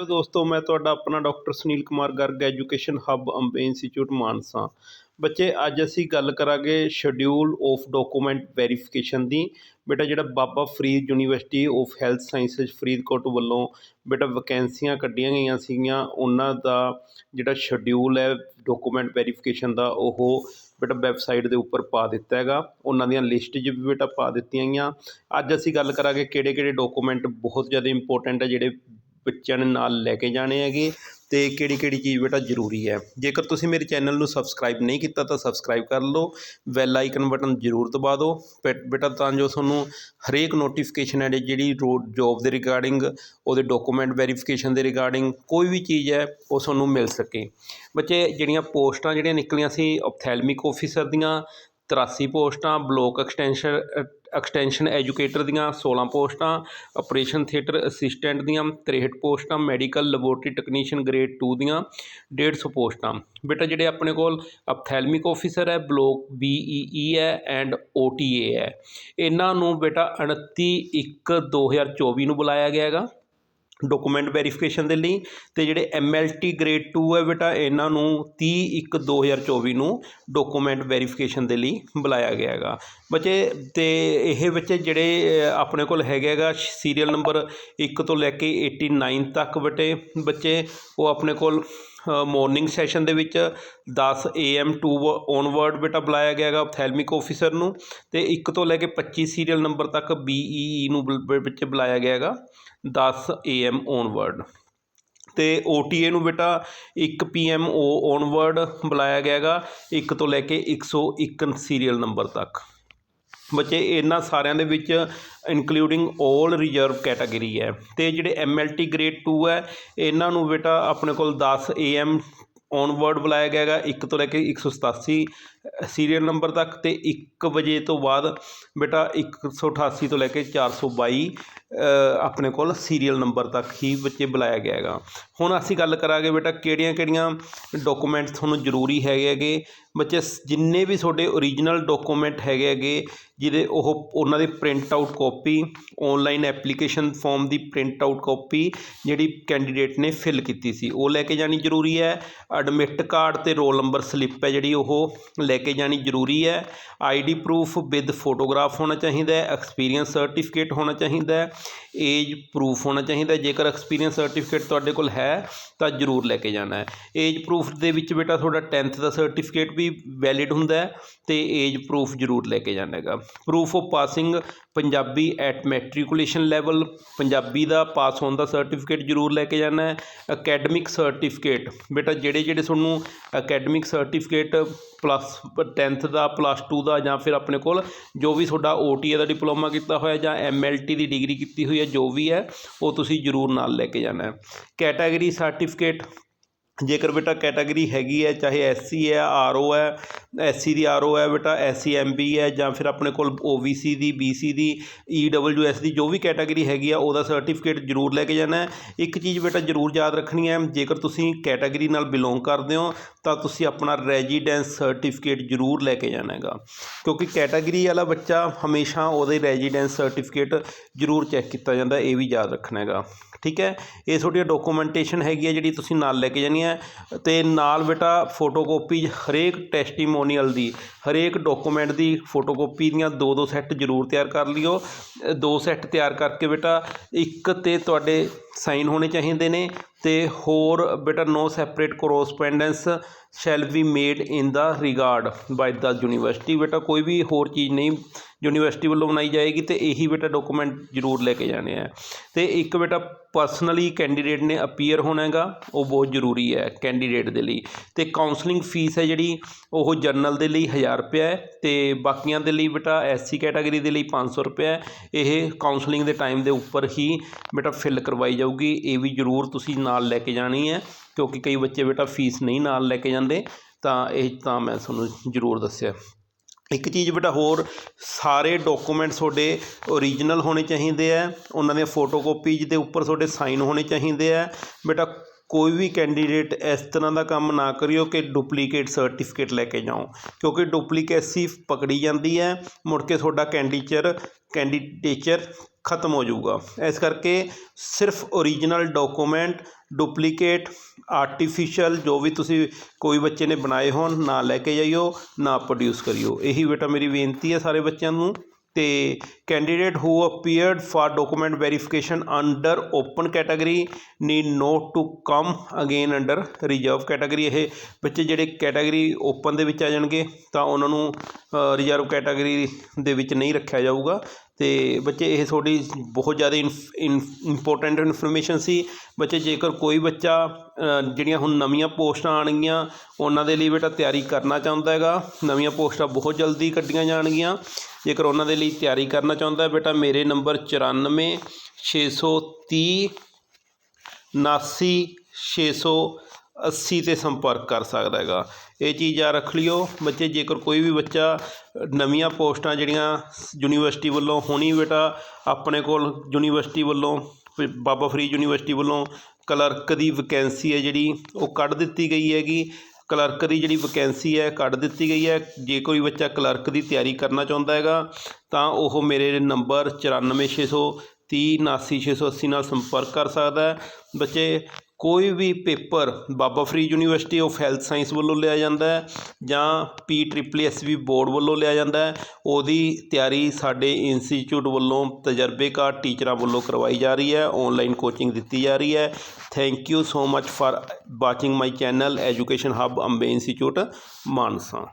Hello ਦੋਸਤੋ, ਮੈਂ ਤੁਹਾਡਾ ਆਪਣਾ doctor Sunil Kumar Garg, education hub, Ambe institute, Mansa. ਬੱਚੇ, ਅੱਜ ਅਸੀਂ ਗੱਲ ਕਰਾਂਗੇ ਸ਼ਡਿਊਲ ਆਫ ਡਾਕੂਮੈਂਟ ਵੈਰੀਫਿਕੇਸ਼ਨ ਦੀ। ਬੇਟਾ, ਜਿਹੜਾ Baba Farid university of health sciences Faridkot ਵੱਲੋਂ ਬੇਟਾ ਵੈਕੈਂਸੀਆਂ ਕੱਢੀਆਂ ਗਈਆਂ ਸੀਗੀਆਂ। ਉਹਨਾਂ ਦਾ ਜਿਹੜਾ ਸ਼ਡਿਊਲ ਹੈ ਡਾਕੂਮੈਂਟ ਵੈਰੀਫਿਕੇਸ਼ਨ ਦਾ, ਉਹ ਬੇਟਾ ਵੈਬਸਾਈਟ ਦੇ ਉੱਪਰ ਪਾ ਦਿੱਤਾ ਹੈਗਾ। ਉਹਨਾਂ ਦੀਆਂ ਲਿਸਟ 'ਚ ਵੀ ਬੇਟਾ ਪਾ ਦਿੱਤੀਆਂ ਗਈਆਂ। ਅੱਜ ਅਸੀਂ ਗੱਲ ਕਰਾਂਗੇ ਕਿਹੜੇ ਕਿਹੜੇ ਡਾਕੂਮੈਂਟ ਬਹੁਤ ਜ਼ਿਆਦਾ ਇੰਪੋਰਟੈਂਟ ਹੈ, ਜਿਹੜੇ ਬੱਚਿਆਂ ਨੇ ਨਾਲ ਲੈ ਕੇ ਜਾਣੇ ਹੈਗੇ ਅਤੇ ਕਿਹੜੀ ਕਿਹੜੀ ਚੀਜ਼ ਬੇਟਾ ਜ਼ਰੂਰੀ ਹੈ। ਜੇਕਰ ਤੁਸੀਂ ਮੇਰੇ ਚੈਨਲ ਨੂੰ ਸਬਸਕ੍ਰਾਈਬ ਨਹੀਂ ਕੀਤਾ ਤਾਂ ਸਬਸਕ੍ਰਾਈਬ ਕਰ ਲਓ ਬੈਲ ਆਈਕਨ ਬਟਨ ਜ਼ਰੂਰ ਦਬਾ ਦਿਓ। ਬੇ- ਬੇਟਾ ਤਾਂ ਜੋ ਤੁਹਾਨੂੰ ਹਰੇਕ ਨੋਟੀਫਿਕੇਸ਼ਨ ਹੈ ਜਿਹੜੀ ਰੋ ਜੋਬ ਦੇ ਰਿਗਾਰਡਿੰਗ ਉਹਦੇ ਡਾਕੂਮੈਂਟ ਵੈਰੀਫਿਕੇਸ਼ਨ ਦੇ ਰਿਗਾਰਡਿੰਗ ਕੋਈ ਵੀ ਚੀਜ਼ ਹੈ, ਉਹ ਤੁਹਾਨੂੰ ਮਿਲ ਸਕੇ। ਬੱਚੇ, ਜਿਹੜੀਆਂ ਪੋਸਟਾਂ ਜਿਹੜੀਆਂ ਨਿਕਲੀਆਂ ਸੀ ਆਪਥੈਲਮਿਕ ਆਫੀਸਰ ਦੀਆਂ 83 ਪੋਸਟਾਂ ਬਲੋਕ ਐਕਸਟੈਂਸ਼ਨ ਐਕਸਟੈਂਸ਼ਨ ਐਜੂਕੇਟਰ ਦੀਆਂ 16 ਪੋਸਟਾਂ, ਆਪਰੇਸ਼ਨ ਥੀਏਟਰ ਅਸਿਸਟੈਂਟ ਦੀਆਂ 63 ਪੋਸਟਾਂ, ਮੈਡੀਕਲ ਲੈਬੋਰਟਰੀ ਟੈਕਨੀਸ਼ੀਅਨ ਗ੍ਰੇਡ 2 ਦੀਆਂ 150 ਪੋਸਟਾਂ। ਬੇਟਾ, ਜਿਹੜੇ ਆਪਣੇ ਕੋਲ ਆਪਥੈਲਮਿਕ ਆਫੀਸਰ ਹੈ, ਬਲੋਕ ਬੀਈਈ ਹੈ ਐਂਡ ਓਟੀਏ ਹੈ। ਇਹਨਾਂ ਨੂੰ ਬੇਟਾ 29 1 2024 ਨੂੰ ਬੁਲਾਇਆ ਗਿਆ ਹੈਗਾ। ਡਾਕੂਮੈਂਟ ਵੈਰੀਫਿਕੇਸ਼ਨ ਦੇ ਲਈ ਅਤੇ ਜਿਹੜੇ ਐਮਐਲਟੀ ਗ੍ਰੇਡ ਟੂ ਹੈ ਬੇਟਾ, ਇਹਨਾਂ ਨੂੰ 30 1 2024 ਨੂੰ ਡਾਕੂਮੈਂਟ ਵੈਰੀਫਿਕੇਸ਼ਨ ਦੇ ਲਈ ਬੁਲਾਇਆ ਗਿਆ ਹੈਗਾ। ਬੱਚੇ ਅਤੇ ਇਹ ਬੱਚੇ ਜਿਹੜੇ ਆਪਣੇ ਕੋਲ ਹੈਗੇ ਹੈਗਾ ਸੀਰੀਅਲ ਨੰਬਰ ਇੱਕ ਤੋਂ ਲੈ ਕੇ 89 ਤੱਕ ਬਟੇ, ਬੱਚੇ, ਉਹ ਆਪਣੇ ਕੋਲ ਮੋਰਨਿੰਗ ਸੈਸ਼ਨ ਦੇ ਵਿੱਚ 10 AM ਟੂ ਔਨਵਰਡ ਬੇਟਾ ਬੁਲਾਇਆ ਗਿਆ ਹੈਗਾ ਥੈਲਮਿਕ ਆਫੀਸਰ ਨੂੰ ਤੇ 1 ਤੋਂ ਲੈ ਕੇ 25 ਸੀਰੀਅਲ ਨੰਬਰ ਤੱਕ BEE ਨੂੰ ਬੁਲ- ਵਿੱਚ ਬੁਲਾਇਆ ਗਿਆ ਹੈਗਾ 10 AM ਔਨਵਰਡ ਤੇ OTA ਨੂੰ ਬੇਟਾ 1 PM ਉਹ ਔਨਵਰਡ ਬੁਲਾਇਆ ਗਿਆ ਹੈਗਾ 1 ਤੋਂ ਲੈ ਕੇ 101 ਸੀਰੀਅਲ ਨੰਬਰ ਤੱਕ। ਬੱਚੇ, ਇਹਨਾਂ ਸਾਰਿਆਂ ਦੇ ਵਿੱਚ ਇਨਕਲੂਡਿੰਗ 올 ਰਿਜ਼ਰਵ ਕੈਟਾਗਰੀ ਹੈ। ਅਤੇ ਜਿਹੜੇ ਐਮਐਲਟੀ ਗ੍ਰੇਡ ਟੂ ਹੈ, ਇਹਨਾਂ ਨੂੰ ਬੇਟਾ ਆਪਣੇ ਕੋਲ ਦਸ 10 AM ਔਨਵਰਡ ਬੁਲਾਇਆ ਗਿਆ ਹੈਗਾ, ਇੱਕ ਤੋਂ ਲੈ ਕੇ 187 ਸੀਰੀਅਲ ਨੰਬਰ ਤੱਕ ਅਤੇ ਇੱਕ ਵਜੇ ਤੋਂ ਬਾਅਦ ਬੇਟਾ 188 ਤੋਂ ਲੈ ਕੇ ਚਾਰ ਸੌ ਬਾਈ ਆਪਣੇ ਕੋਲ ਸੀਰੀਅਲ ਨੰਬਰ ਤੱਕ ਹੀ ਬੱਚੇ ਬੁਲਾਇਆ ਗਿਆ ਹੈਗਾ। ਹੁਣ ਅਸੀਂ ਗੱਲ ਕਰਾਂਗੇ ਬੇਟਾ ਕਿਹੜੀਆਂ ਕਿਹੜੀਆਂ ਡਾਕੂਮੈਂਟਸ ਤੁਹਾਨੂੰ ਜ਼ਰੂਰੀ ਹੈਗੇ ਹੈਗੇ। ਬੱਚੇ ਜਿੰਨੇ ਵੀ ਤੁਹਾਡੇ ਓਰੀਜਨਲ ਡਾਕੂਮੈਂਟ ਹੈਗੇ ਹੈਗੇ, ਜਿਹਦੇ ਉਹ ਉਹਨਾਂ ਦੀ print out copy online application form ਦੀ ਪ੍ਰਿੰਟ ਆਊਟ ਕਾਪੀ ਜਿਹੜੀ ਕੈਂਡੀਡੇਟ ਨੇ ਫਿਲ ਕੀਤੀ ਸੀ, ਉਹ ਲੈ ਕੇ ਜਾਣੀ ਜ਼ਰੂਰੀ ਹੈ। ਐਡਮਿਟ ਕਾਰਡ ਤੇ ਰੋਲ ਨੰਬਰ ਸਲਿੱਪ ਹੈ ਜਿਹੜੀ ਉਹ ਲੈ ਕੇ ਜਾਣੀ ਜ਼ਰੂਰੀ ਹੈ। ਆਈਡੀ ਪ੍ਰੂਫ ਵਿਦ ਫੋਟੋਗ੍ਰਾਫ ਹੋਣਾ ਚਾਹੀਦਾ ਹੈ ਐਕਸਪੀਰੀਅੰਸ ਸਰਟੀਫਿਕੇਟ ਹੋਣਾ ਚਾਹੀਦਾ ਹੈ। ਏਜ ਪ੍ਰੂਫ ਹੋਣਾ ਚਾਹੀਦਾ। ਜੇਕਰ ਐਕਸਪੀਰੀਅੰਸ ਸਰਟੀਫਿਕੇਟ ਤੁਹਾਡੇ ਕੋਲ ਹੈ, ਤਾਂ ਜ਼ਰੂਰ ਲੈ ਕੇ ਜਾਣਾ ਹੈ। ਏਜ ਪ੍ਰੂਫ ਦੇ ਵਿੱਚ ਬੇਟਾ, ਤੁਹਾਡਾ 10th ਦਾ ਸਰਟੀਫਿਕੇਟ ਵੀ ਵੈਲਿਡ ਹੁੰਦਾ ਹੈ ਤੇ ਏਜ ਪ੍ਰੂਫ ਜ਼ਰੂਰ ਲੈ ਕੇ ਜਾਣਾ ਹੈਗਾ। Proof of passing Punjabi at matriculation level Punjabi the pass ਹੋਣ ਦਾ ਸਰਟੀਫਿਕੇਟ ਜ਼ਰੂਰ ਲੈ ਕੇ ਜਾਣਾ ਹੈ। ਅਕੈਡਮਿਕ ਸਰਟੀਫਿਕੇਟ ਬੇਟਾ, ਜਿਹੜੇ ਜਿਹੜੇ ਤੁਹਾਨੂੰ ਅਕੈਡਮਿਕ ਸਰਟੀਫਿਕੇਟ ਪਲੱਸ 10th ਦਾ ਪਲੱਸ 2 ਦਾ ਜਾਂ ਫਿਰ ਆਪਣੇ ਕੋਲ ਜੋ ਵੀ ਤੁਹਾਡਾ OTA ਦਾ ਡਿਪਲੋਮਾ ਕੀਤਾ ਹੋਇਆ ਜਾਂ MLT ਦੀ ਡਿਗਰੀ ਕੀਤੀ ਹੋਈ ਹੈ, ਜੋ ਵੀ ਹੈ, ਉਹ ਤੁਸੀਂ ਜ਼ਰੂਰ ਨਾਲ ਲੈ ਕੇ ਜਾਣਾ ਕੈਟਾਗਰੀ ਸਰਟੀਫਿਕੇਟ ਜੇਕਰ ਬੇਟਾ ਕੈਟਾਗਰੀ ਹੈਗੀ ਹੈ, ਚਾਹੇ ਐਸਸੀ ਹੈ, ਆਰ ਓ ਹੈ ਐਸਸੀ ਦੀ ਆਰ ਓ ਹੈ ਬੇਟਾ ਐਸਸੀ ਐਮਬੀ ਹੈ, ਜਾਂ ਫਿਰ ਆਪਣੇ ਕੋਲ ਓ ਬੀ ਸੀ ਦੀ, ਬੀ ਸੀ ਦੀ ਈਡਬਲਯੂਐਸ ਦੀ ਜੋ ਵੀ ਕੈਟਾਗਰੀ ਹੈਗੀ ਆ, ਉਹਦਾ ਸਰਟੀਫਿਕੇਟ ਜ਼ਰੂਰ ਲੈ ਕੇ ਜਾਣਾ ਇੱਕ ਚੀਜ਼ ਬੇਟਾ ਜ਼ਰੂਰ ਯਾਦ ਰੱਖਣੀ ਹੈ, ਜੇਕਰ ਤੁਸੀਂ ਕੈਟਾਗਰੀ ਨਾਲ ਬਿਲੋਂਗ ਕਰਦੇ ਹੋ, ਤਾਂ ਤੁਸੀਂ ਆਪਣਾ ਰੈਜ਼ੀਡੈਂਸ ਸਰਟੀਫਿਕੇਟ ਜ਼ਰੂਰ ਲੈ ਕੇ ਜਾਣਾ ਹੈਗਾ। ਕਿਉਂਕਿ ਕੈਟਾਗਰੀ ਵਾਲਾ ਬੱਚਾ ਹਮੇਸ਼ਾ ਉਹਦੇ ਰੈਜ਼ੀਡੈਂਸ ਸਰਟੀਫਿਕੇਟ ਜ਼ਰੂਰ ਚੈੱਕ ਕੀਤਾ ਜਾਂਦਾ, ਇਹ ਵੀ ਯਾਦ ਰੱਖਣਾ ਹੈਗਾ। ਠੀਕ ਹੈ, ਇਹ ਤੁਹਾਡੀ ਡਾਕੂਮੈਂਟੇਸ਼ਨ ਹੈਗੀ ਹੈ ਜਿਹੜੀ ਤੁਸੀਂ ਨਾਲ ਲੈ ਕੇ ਜਾਣੀ ਹੈ ਅਤੇ ਨਾਲ ਬੇਟਾ ਫੋਟੋਕਾਪੀ ਹਰੇਕ ਟੈਸਟੀਮੋਨੀਅਲ ਦੀ, ਹਰੇਕ ਡਾਕੂਮੈਂਟ ਦੀ ਫੋਟੋਕਾਪੀ ਦੀਆਂ ਦੋ ਦੋ ਸੈੱਟ ਜ਼ਰੂਰ ਤਿਆਰ ਕਰ ਲਿਓ। ਦੋ ਸੈੱਟ ਤਿਆਰ ਕਰਕੇ ਬੇਟਾ ਇੱਕ ਤੇ ਤੁਹਾਡੇ ਸਾਈਨ ਹੋਣੇ ਚਾਹੀਦੇ ਨੇ ਅਤੇ ਹੋਰ ਬੇਟਾ no separate correspondence shall be made in the regard by the university ਬੇਟਾ ਕੋਈ ਵੀ ਹੋਰ ਚੀਜ਼ ਨਹੀਂ ਯੂਨੀਵਰਸਿਟੀ ਵੱਲੋਂ ਬਣਾਈ ਜਾਏਗੀ ਤੇ ਇਹੀ ਬੇਟਾ ਡਾਕੂਮੈਂਟ ਜ਼ਰੂਰ ਲੈ ਕੇ ਜਾਣੇ ਆ। ਤੇ ਇੱਕ ਬੇਟਾ ਪਰਸਨਲੀ ਕੈਂਡੀਡੇਟ ਨੇ ਅਪੀਅਰ ਹੋਣਾ ਹੈਗਾ, ਉਹ ਬਹੁਤ ਜ਼ਰੂਰੀ ਹੈ ਕੈਂਡੀਡੇਟ ਦੇ ਲਈ। ਤੇ ਕਾਉਂਸਲਿੰਗ ਫੀਸ ਹੈ ਜਿਹੜੀ, ਉਹ ਜਰਨਲ ਦੇ ਲਈ 1000 ਰੁਪਏ ਹੈ ਤੇ ਬਾਕੀਆਂ ਦੇ ਲਈ ਬੇਟਾ ਐਸਸੀ ਕੈਟਾਗਰੀ ਦੇ ਲਈ 500 ਰੁਪਏ ਹੈ। ਇਹ ਕਾਉਂਸਲਿੰਗ ਦੇ ਟਾਈਮ ਦੇ ਉੱਪਰ ਹੀ ਬੇਟਾ ਫਿਲ ਕਰਵਾਈ ਜਾਊਗੀ, ਇਹ ਵੀ ਜ਼ਰੂਰ ਤੁਸੀਂ ਨਾਲ ਲੈ ਕੇ ਜਾਣੀ ਹੈ, ਕਿਉਂਕਿ ਕਈ ਬੱਚੇ ਬੇਟਾ ਫੀਸ ਨਹੀਂ ਨਾਲ ਲੈ ਕੇ ਜਾਂਦੇ, ਤਾਂ ਇਹ ਤਾਂ ਮੈਂ ਤੁਹਾਨੂੰ ਜ਼ਰੂਰ ਦੱਸਿਆ। ਇੱਕ ਚੀਜ਼ ਬੇਟਾ ਹੋਰ, ਸਾਰੇ ਡਾਕੂਮੈਂਟ ਤੁਹਾਡੇ ਓਰੀਜਨਲ ਹੋਣੇ ਚਾਹੀਦੇ ਹੈ ਉਹਨਾਂ ਦੀਆਂ ਫੋਟੋ ਫੋਟੋਕਾਪੀਜ਼ ਦੇ ਉੱਪਰ ਤੁਹਾਡੇ ਸਾਈਨ ਹੋਣੇ ਚਾਹੀਦੇ ਹੈ ਬੇਟਾ ਕੋਈ ਵੀ ਕੈਂਡੀਡੇਟ ਇਸ ਤਰ੍ਹਾਂ ਦਾ ਕੰਮ ਨਾ ਕਰਿਓ ਕਿ ਡੁਪਲੀਕੇਟ ਸਰਟੀਫਿਕੇਟ ਲੈ ਕੇ ਜਾਓ, ਕਿਉਂਕਿ ਡੁਪਲੀਕੇਸੀ ਪਕੜੀ ਜਾਂਦੀ ਹੈ, ਮੁੜ ਕੇ ਤੁਹਾਡਾ ਕੈਂਡੀਚਰ ਕੈਂਡੀਡੇਚਰ ਖਤਮ ਹੋ ਜਾਊਗਾ। ਇਸ ਕਰਕੇ ਸਿਰਫ ਓਰੀਜਨਲ ਡਾਕੂਮੈਂਟ ਡੁਪਲੀਕੇਟ ਆਰਟੀਫਿਸ਼ੀਅਲ ਜੋ ਵੀ ਤੁਸੀਂ ਕੋਈ ਬੱਚੇ ਨੇ ਬਣਾਏ ਹੋਣ, ਨਾ ਲੈ ਕੇ ਜਾਈਓ ਨਾ ਪ੍ਰੋਡਿਊਸ ਕਰਿਓ। ਇਹੀ ਬੇਟਾ ਮੇਰੀ ਬੇਨਤੀ ਹੈ ਸਾਰੇ ਬੱਚਿਆਂ ਨੂੰ ਅਤੇ candidate who appeared for document verification under open category need not to come again under reserve category ਇਹ ਬੱਚੇ ਜਿਹੜੇ ਕੈਟਾਗਰੀ ਓਪਨ ਦੇ ਵਿੱਚ ਆ ਜਾਣਗੇ, ਤਾਂ ਉਹਨਾਂ ਨੂੰ ਰਿਜ਼ਰਵ ਕੈਟਾਗਰੀ ਦੇ ਵਿੱਚ ਨਹੀਂ ਰੱਖਿਆ ਜਾਊਗਾ। ਤੇ ਬੱਚੇ, ਇਹ ਤੁਹਾਡੀ ਬਹੁਤ ਜ਼ਿਆਦਾ ਇੰਪੋਰਟੈਂਟ ਇਨਫੋਰਮੇਸ਼ਨ ਸੀ। ਬੱਚੇ, ਜੇਕਰ ਕੋਈ ਬੱਚਾ ਜਿਹੜੀਆਂ ਹੁਣ ਨਵੀਆਂ ਪੋਸਟਾਂ ਆਉਣਗੀਆਂ, ਉਹਨਾਂ ਦੇ ਲਈ ਬੇਟਾ ਤਿਆਰੀ ਕਰਨਾ ਚਾਹੁੰਦਾ ਹੈਗਾ। ਨਵੀਆਂ ਪੋਸਟਾਂ ਬਹੁਤ ਜਲਦੀ ਕੱਢੀਆਂ ਜਾਣਗੀਆਂ। ਜੇਕਰ ਉਹਨਾਂ ਦੇ ਲਈ ਤਿਆਰੀ ਕਰਨਾ ਚਾਹੁੰਦਾ ਬੇਟਾ, ਮੇਰੇ ਨੰਬਰ 94 630 ਉਨਾਸੀ ਛੇ ਸੌ ਅੱਸੀ 'ਤੇ ਸੰਪਰਕ ਕਰ ਸਕਦਾ ਹੈਗਾ। ਇਹ ਚੀਜ਼ ਯਾਦ ਰੱਖ ਲਿਓ। ਬੱਚੇ, ਜੇਕਰ ਕੋਈ ਵੀ ਬੱਚਾ ਨਵੀਆਂ ਪੋਸਟਾਂ ਜਿਹੜੀਆਂ ਯੂਨੀਵਰਸਿਟੀ ਵੱਲੋਂ ਹੋਣੀ ਬੇਟਾ, ਆਪਣੇ ਕੋਲ ਯੂਨੀਵਰਸਿਟੀ ਵੱਲੋਂ, ਬਾਬਾ ਫਰੀਦ ਯੂਨੀਵਰਸਿਟੀ ਵੱਲੋਂ ਕਲਰਕ ਦੀ ਵੈਕੈਂਸੀ ਹੈ ਜਿਹੜੀ, ਉਹ ਕੱਢ ਦਿੱਤੀ ਗਈ ਹੈਗੀ। ਕਲਰਕ ਦੀ ਜਿਹੜੀ ਵੈਕੈਂਸੀ ਹੈ ਕੱਢ ਦਿੱਤੀ ਗਈ ਹੈ। ਜੇ ਕੋਈ ਬੱਚਾ ਕਲਰਕ ਦੀ ਤਿਆਰੀ ਕਰਨਾ ਚਾਹੁੰਦਾ ਹੈਗਾ, ਤਾਂ ਉਹ ਮੇਰੇ ਨੰਬਰ 94630 79680 ਨਾਲ ਸੰਪਰਕ ਕਰ ਸਕਦਾ ਹੈ। ਬੱਚੇ ਕੋਈ ਵੀ paper Baba Farid university of health science ਵੱਲੋਂ ਲਿਆ ਜਾਂਦਾ ਹੈ ਜਾਂ P triple S B board ਵੱਲੋਂ ਲਿਆ ਜਾਂਦਾ ਹੈ, ਉਹਦੀ ਤਿਆਰੀ ਸਾਡੇ ਇੰਸਟੀਚਿਊਟ ਵੱਲੋਂ ਤਜਰਬੇਕਾਰ ਟੀਚਰਾਂ ਵੱਲੋਂ ਕਰਵਾਈ ਜਾ ਰਹੀ ਹੈ ਆਨਲਾਈਨ ਕੋਚਿੰਗ ਦਿੱਤੀ ਜਾ ਰਹੀ ਹੈ। Thank you so much for watching my channel education hub Ambe institute Mansa